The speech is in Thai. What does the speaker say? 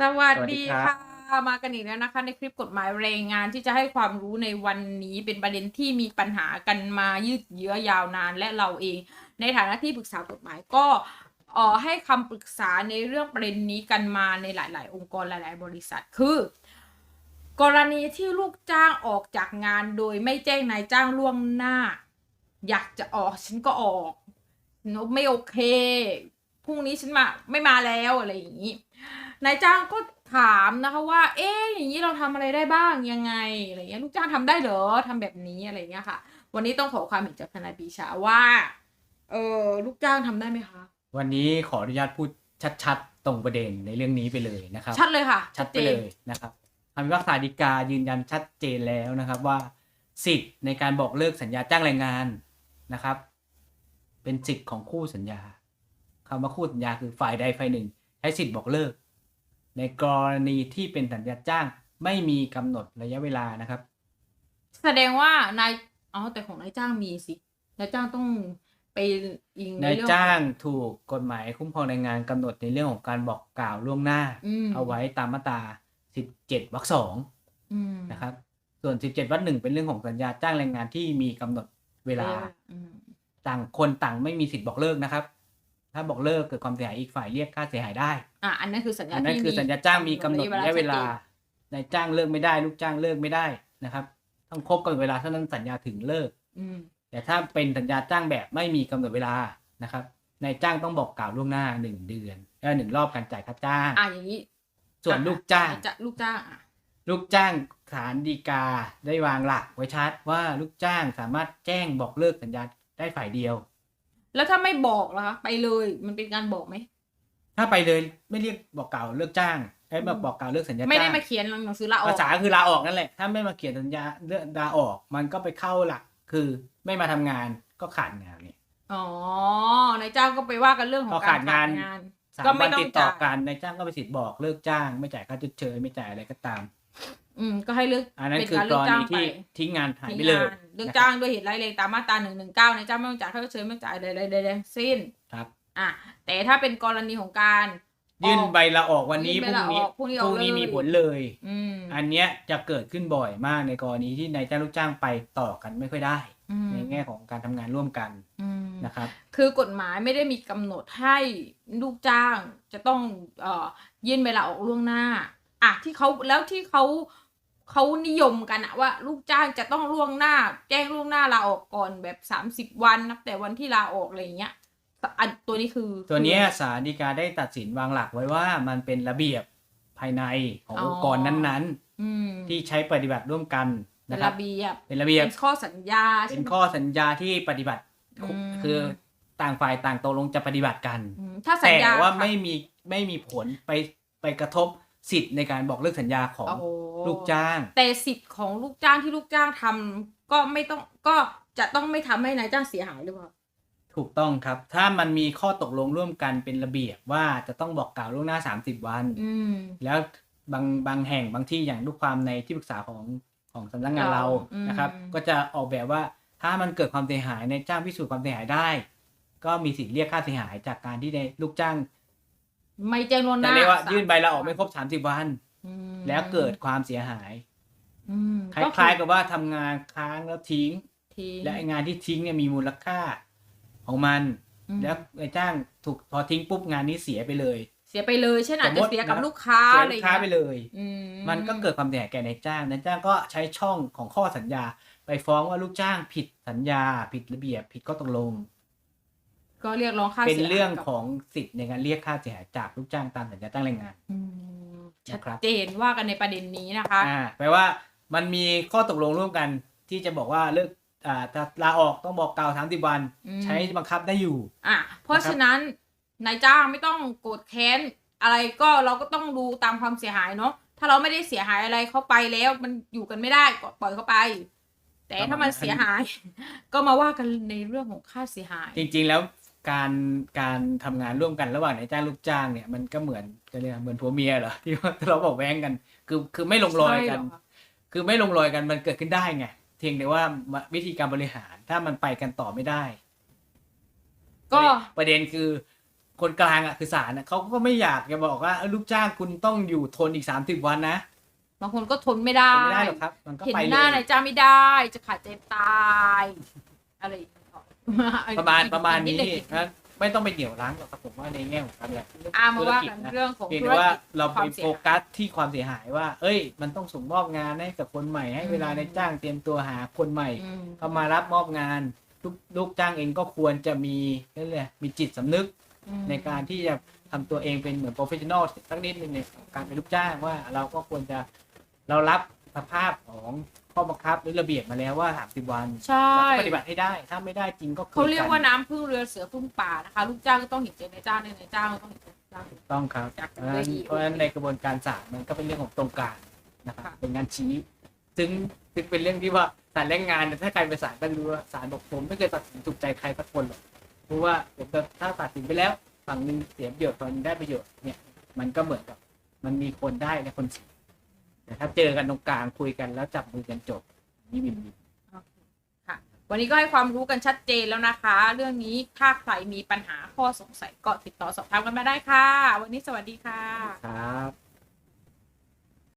สวัสสวัสดีดีครับค่ะมากันอีกแล้วนะคะ ในคลิปกฎหมายแรงงานที่จะให้ความรู้ในวันนี้เป็นประเด็นที่มีปัญหากันมายืดเยื้อยาวนานและเราเอง ในฐานะที่ปรึกษากฎหมายก็เอ่อให้คำปรึกษาในเรื่องประเด็นนี้กันมาในหลาย ๆ องค์กรหลาย ๆ บริษัทคือ กรณีที่ลูกจ้างออกจากงานโดยไม่แจ้งนายจ้างล่วงหน้า อยากจะออกฉันก็ออกนไม่โอเคพรุ่งนี้ฉันมาไม่มาแล้วอะไรอย่างนี้ นายจ้างก็ถามนะคะว่า เอ๊ะอย่างนี้เราทำอะไรได้บ้างยังไงอะไรเงี้ยลูกจ้างทำได้เหรอทำแบบนี้อะไรเงี้ยค่ะ วันนี้ต้องขอความเห็นจากทนายปีชาว่าเออลูกจ้างทำได้ไหมคะ วันนี้ขออนุญาตพูดชัดๆ ตรงประเด็นในเรื่องนี้ไปเลยนะครับ ชัดเลยค่ะ ชัดไปเลยนะครับคำพิพากษาฎีกายืนยันชัดเจนแล้วนะครับว่า สิทธิ์ในการบอกเลิกสัญญาจ้างแรงงานนะครับ เป็นสิทธิ์ของคู่สัญญาคำว่าคู่สัญญาคือฝ่ายใดฝ่ายหนึ่ง ใช้สิทธิ์บอกเลิก ในกรณีที่เป็นสัญญาจ้างไม่มีกำหนดระยะเวลานะครับ แสดงว่านายอ๋อแต่ของนายจ้างมีสินายจ้างต้องไปอิงในนายเรื่องจ้างถูกกฎหมายคุ้มครองแรงงานกำหนดในเรื่องของการบอกกล่าวล่วงหน้าอืมเอาไว้ตามมาตรา 17วรรคสองอืมนะครับ ส่วน 17วรรคหนึ่งเป็นเรื่องของสัญญาจ้างแรงงานที่มีกำหนดเวลาอืมต่างคนต่างไม่มีสิทธิ์บอกเลิกนะครับ ถ้าบอกเลิกเกิดความเสียหายอีกฝ่ายเรียกค่าเสียหายได้อะอันนั้นคือสัญญาอันนั้นที่คือสัญญาจ้างมีกำหนดระยะเวลาชัดจนนายจ้างเลิกไม่ได้ ลูกจ้างเลิกไม่ได้นะครับ ต้องครบกำหนดเวลาเท่านั้นสัญญาถึงเลิกอืมแต่ถ้าเป็นสัญญาจ้างแบบไม่มีกำหนดเวลานะครับนายจ้างต้องบอกกล่าวล่วงหน้าหนึ่งเดือนเออหนึ่งรอบการจ่ายค่าจ้างอะอย่างนี้ ส่วนอะลูกจ้างจะลูกจ้างอะลูกจ้างศาลฎีกาได้วางหลักไว้ชัดว่าลูกจ้างสามารถแจ้งบอกเลิกสัญญาได้ฝ่ายเดียว แล้วถ้าไม่บอกล่ะคะไปเลยมันเป็นการบอกไหมถ้าไปเลยไม่เรียกบอกกล่าวเลิกจ้างไอ้บอกบอกกล่าวเลิกสัญญาจ้างไม่ได้มาเขียนหนังสือลาออกภาษาคือลาออกนั่นแหละถ้าไม่มาเขียนสัญญาเลิกลาออก มันก็ไปเข้าหลักคือไม่มาทำงานก็ขาดงานเนี่ยอ๋อนายจ้างก็ไปว่ากันเรื่องของพอการขาดงานงานสามก็ไม่วันต้องติดต่อจ่ายกันนายจ้างก็ไปสิทธิ์บอกเลิกจ้าง ไม่จ่ายค่าชดเชยไม่จ่ายอะไรก็ตาม อืมก็ให้เลิกอันนั้นเป็นคือการกเลิรกจ้าณีงไปที่ทิ้งงานหายทิ้งไปเลยงานเลิกจ้างด้วยเหตุร้ายแรงตามมาตราหนึ่งหนึ่งเก้านายจ้างไม่ต้องจ่ายค่าชดเชยไม่ต้องจ่ายใดๆใดๆทั้งสิ้นครับ อะแต่ถ้าเป็นกรณีของการยื่นออกใบลาออกวันนี้ยื่พนรุ่ใบงนี้ลาออกพรุ่งนี้ออกพรุ่งนี้เลยมีผลเลยอืมอันเนี้ยจะเกิดขึ้นบ่อยมากในกรณีที่นายจ้างลูกจ้างไปต่อกันไม่ค่อยได้อืมในแง่ของการทำงานร่วมกันอืมนะครับ คือกฎหมายไม่ได้มีกำหนดให้ลูกจ้างจะต้องเอ่อยื่นใบลาออกล่วงหน้าอะที่เขาแล้วที่เขา เขานิยมกันอะว่าลูกจ้างจะต้องล่วงหน้า แจ้งล่วงหน้าลาออกก่อนแบบสามสิบวันนับแต่วันที่ลาออกอะไรอย่างเงี้ยอันตัวนี้คือตัวเนี้ยศาลฎีกาได้ตัดสินวางหลักไว้ว่ามันเป็นระเบียบภายในขององค์กรนั้นอืมๆที่ใช้ปฏิบัติร่วมกันเป็นะนครับระเบียบเป็นระเบียบเป็นข้อสัญญาเป็ใช่นไหมข้อสัญญาที่ปฏิบัติอืมคือต่างฝ่ายต่างตกลงจะปฏิบัติกันอืมถ้าสัญแต่ญาว่าค่ะไม่มีไม่มีผลไปไปกระทบ สิทธิ์ในการบอกเลิกสัญญาของโอ้โหลูกจ้าง แต่สิทธิ์ของลูกจ้างที่ลูกจ้างทำก็ไม่ต้องก็จะต้องไม่ทำให้นายจ้างเสียหายหรือเปล่าถูกต้องครับ ถ้ามันมีข้อตกลงร่วมกันเป็นระเบียบว่าจะต้องบอกกล่าวล่วงหน้า 30 วันอืมแล้วบางบางแห่งบางที่อย่างลูกความในที่ปรึกษาของของสำนักงานเราอืมนะครับ ก็จะออกแบบว่าถ้ามันเกิดความเสียหายในจ้างพิสูจน์ความเสียหายได้ ก็มีสิทธิ์เรียกค่าเสียหายจากการที่ในลูกจ้าง ไม่แจ้งล่วงหจะน้าเรียกว่าสมยื่นใบลาออกไม่ครบ30วัน อืมแล้วเกิดความเสียหาย อืมคล้ายๆกับว่าทำงานค้างแล้วทิ้ง ทิ้งและไอ้งานที่ทิ้งเนี่ยมีมูลค่าของมัน อืมแล้วนายจ้างถูกพอทิ้งปุ๊บงานนี้เสียไปเลย เสียไปเลยเช่นอาจสมจะมติเสียกับนะ ลูกค้าเสียอะไรลูอกย่างค้าเงี้ยไปเลย อืมันก็เกิดความเสียหายแก่นายจ้างนายจ้างก็ใช้ช่องของข้อสัญญา ไปฟ้องว่าลูกจ้างผิดสัญญา ผิดระเบียบ ผิดข้อตกลง ก็เรียกร้องค่าเป็นสียหายเรื่องกับของสิทธิ์ในการเรียกค่าเสียหายจากลูกจ้างตามสัญญาจ้างแรงงานอืมชัดนะครับเจนว่ากันในประเด็นนี้นะคะอ่าแปลว่ามันมีข้อตกลงร่วมกันที่จะบอกว่าเลิกอ่าถ้าลาออกต้องบอกกล่าวสามสิบวันอืมใช้บังคับได้อยู่ อะเพราะนะครับฉะนั้นนายจ้างไม่ต้องโกรธแค้นอะไรก็เราก็ต้องดูตามความเสียหายเนาะถ้าเราไม่ได้เสียหายอะไรเขาไปแล้วมันอยู่กันไม่ได้ก็ปล่อยเขาไป แต่ถ้ามันเสียหาย ก็มาว่ากันในเรื่องของค่าเสียหาย จริง ๆ แล้ว การการทำงานร่วมกันระหว่างนายจ้างลูกจ้างเนี่ยมันก็เหมือนกันเลยกเหมือนผัวเมียเหรอที่ว่าเราบอกแว้งกัน คือคือไม่ลงรอยกันใช่เหรอคะคือไม่ลงรอยกันมันเกิดขึ้นได้ไงเพียงแต่ว่าวิธีการบริหารถ้ามันไปกันต่อไม่ได้ ก็ประเด็นคือคนกลางอะคือศาลอะเขาก็ไม่อยากจะบอกว่าเออลูกจ้างคุณต้องอยู่ทนอีกสามสิบวันนะบางคนก็ทนไม่ได้ไม่ได้หรอกครับ มันก็เห็นไปหเลน้ายนายจ้างไม่ได้ จะขาดใจตายอะไรอย่างเงี้ย ประมาณประมาณนี้อีกดงนะไม่ต้องไปเหนี่ยวรั้งหรอกครับผมว่าในแง่ของการแบบอ่ามาว่าธุรกันจะเรื่องของเพียงธุแต่รว่ากิจเราควาไปมเสียโฟหายกัสที่ความเสียหายว่า เอ้ย มันต้องส่งมอบงานให้กับคนใหม่ให้อืมเวลาในจ้างเตรียมตัวหาคนใหม่อืมเข้ามารับมอบงานลูกลูกจ้างเองก็ควรจะมีนั่นแหละมีจิตสำนึกอืมในการที่จะทำตัวเองเป็นเหมือนโปรเฟชชั่นอลสักนิดหนึ่งในการเป็นลูกจ้างว่าเราก็ควรจะเรารับสภาพของ ข้อบังคับหรือระเบียบมาแล้วว่า30วันใช่เราก็ปฏิบัติให้ได้ถ้าไม่ได้จริงก็คุเขาเรียกว่ากัน้ำพึ่งเรือเสือพึ่งป่านะคะลูกจ้างก็ต้องเห็นใจนายจ้างด้วยนายจ้างก็ต้องเห็นใจลูกจ้างถูกต้องครับจากเพราะฉะนั้นด้วยดีเพราะฉะนั้นในกระบวนการศาลมันก็เป็นเรื่องของตรงกลางนะครับค่ะเป็นงานชี้ซึ่งซึ่งเป็นเรื่องที่ว่าศาลแรงงานเนี่ยถ้าใครไปศาลก็รู้ว่าศาลบอกผมไม่เคยตัดสินถูกใจใครสักคนหรอกเพราะว่าผมจะถ้าตัดสินไปแล้วฝั่งหนึ่งเสียประโยชน์ฝั่งหนึงได้ประโยชน์เนี่ยมันก็เหมือนกับมันมีคนได้และคนเสีย แต่ถ้าเจอกันตรงกลางคุยกันแล้วจับมือกันจบนี่วินวินค่ะ วันนี้ก็ให้ความรู้กันชัดเจนแล้วนะคะ เรื่องนี้ถ้าใครมีปัญหาข้อสงสัยก็ติดต่อสอบถามกันมาได้ค่ะ วันนี้สวัสดีค่ะครับ